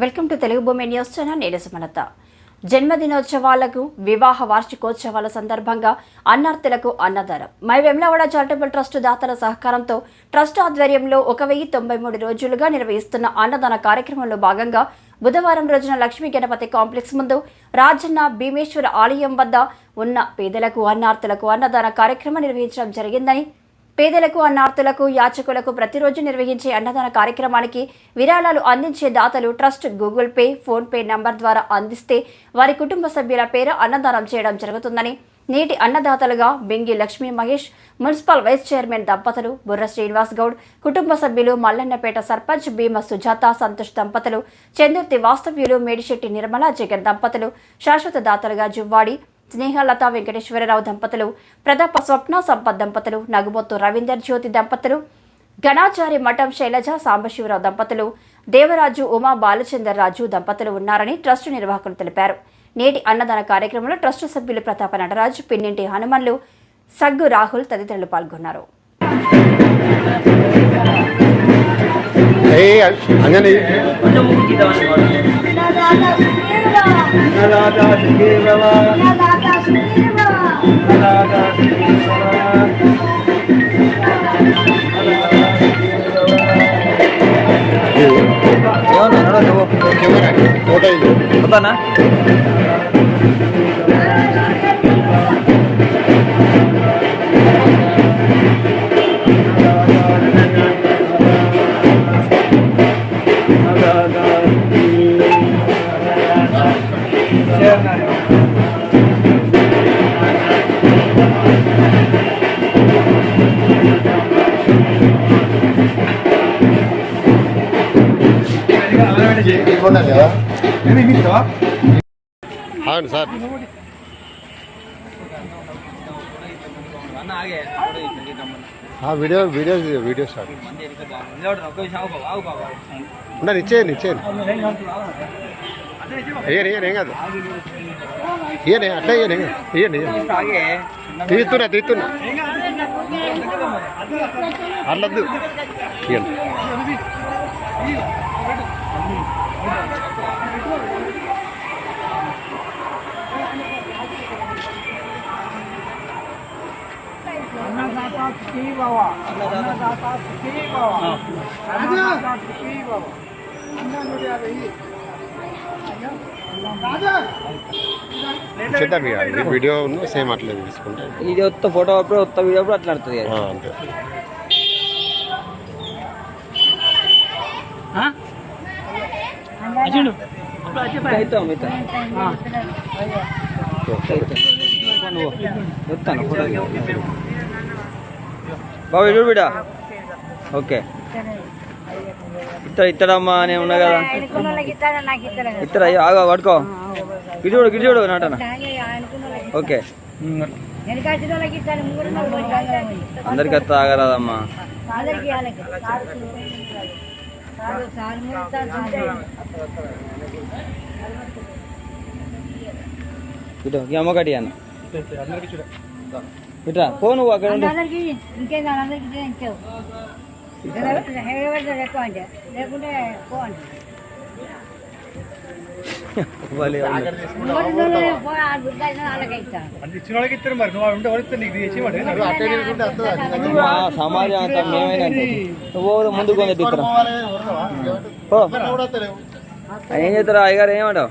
Welcome to Telugu భూమి news channel నేను సుమలత. జన్మదినోత్సవాలకు వివాహ వార్షికోత్సవాల సందర్భంగా అన్నార్థులకు అన్నదానం. మై వెమ్లవాడ చారిటబుల్ ట్రస్ట్ దాతల సహకారంతో ట్రస్ట్ ఆధ్వర్యంలో ఒక వెయ్యి తొంభై మూడు రోజులుగా నిర్వహిస్తున్న అన్నదాన కార్యక్రమంలో భాగంగా బుధవారం రోజున లక్ష్మీ గణపతి కాంప్లెక్స్ ముందు రాజన్న భీమేశ్వర ఆలయం వద్ద ఉన్న పేదలకు అన్నార్థులకు అన్నదాన కార్యక్రమం నిర్వహించడం జరిగిందని పేదలకు అన్నార్థులకు యాచకులకు ప్రతిరోజు నిర్వహించే అన్నదాన కార్యక్రమానికి విరాళాలు అందించే దాతలు trust Google Pay PhonePe number ద్వారా అందిస్తే వారి కుటుంబ సభ్యుల పేర అన్నదానం చేయడం జరుగుతుందని నేటి అన్నదాతలుగా Bengi Lakshmi Mahesh municipal vice chairman దంపతులు బుర్ర శ్రీనివాస్ గౌడ్ కుటుంబ సభ్యులు మల్లన్నపేట సర్పంచ్ భీమ సుజాత సంతోష్ దంపతులు చందుర్తి వాస్తవ్యులు మేడిశెట్టి నిర్మలా జగన్ దంపతులు శాశ్వత దాతలుగా జువ్వాడి స్నేహలత వెంకటేశ్వరరావు దంపతులు ప్రతాప స్వప్న సంపత్ దంపతులు నగుబొత్తు రవీందర్ జ్యోతి దంపతులు గణాచారి మఠం శైలజ సాంబశివరావు దంపతులు దేవరాజు ఉమా బాలచందర్ రాజు దంపతులు ఉన్నారని ట్రస్టు నిర్వాహకులు తెలిపారు. నేటి అన్నదాన కార్యక్రమంలో ట్రస్టు సభ్యులు ప్రతాప నటరాజు పిన్నింటి హనుమన్లు సగ్గు రాహుల్ తదితరులు పాల్గొన్నారు. ఏ అంజని. కెమెరా ఫోటో ఇది వస్తానా తీసుకున్నాను అవును సార్. ఆ వీడియో వీడియో వీడియో సార్. ఒక్క ఇచ్చేయండి ఇచ్చేయండి. ఇయ్యండి ఇయ్యండి ఏం కాదు. ఇయ్యండి అట్లా ఇయ్యండి తీస్తున్నా తీస్తున్నా. ఇయ్యండి. ఇక ఇది వీడియో సేమ్ అట్లే తీసుకుంటే. ఇది ఒత్త ఫోటో అప్పుడు ఒత్త వీడియో అప్పుడు అట్లా నడుతుంది ఆ, అంతే. అవుతాం చెప్తాను ఫోటో బాబు చూడు బిడ్డ. ఓకే. ఇత్తడు ఇత్తడమ్మా అని ఉన్నా కదా. ఇత్తడు అయ్యో ఆగా పడుకో గిడి చూడు గిడి చూడు నాటన. ఓకే. అందరికి అత్త ఆగరాదమ్మా. ఇటు ఈ కట్టి అన్న. ఇట్రా పో నువ్వు అక్కడ సమాజం అంతా మేమైనా నువ్వు ముందుకు కొంచెం వస్తలేవు. ఏం చేస్తారా అయ్యగారు ఏమంటావు?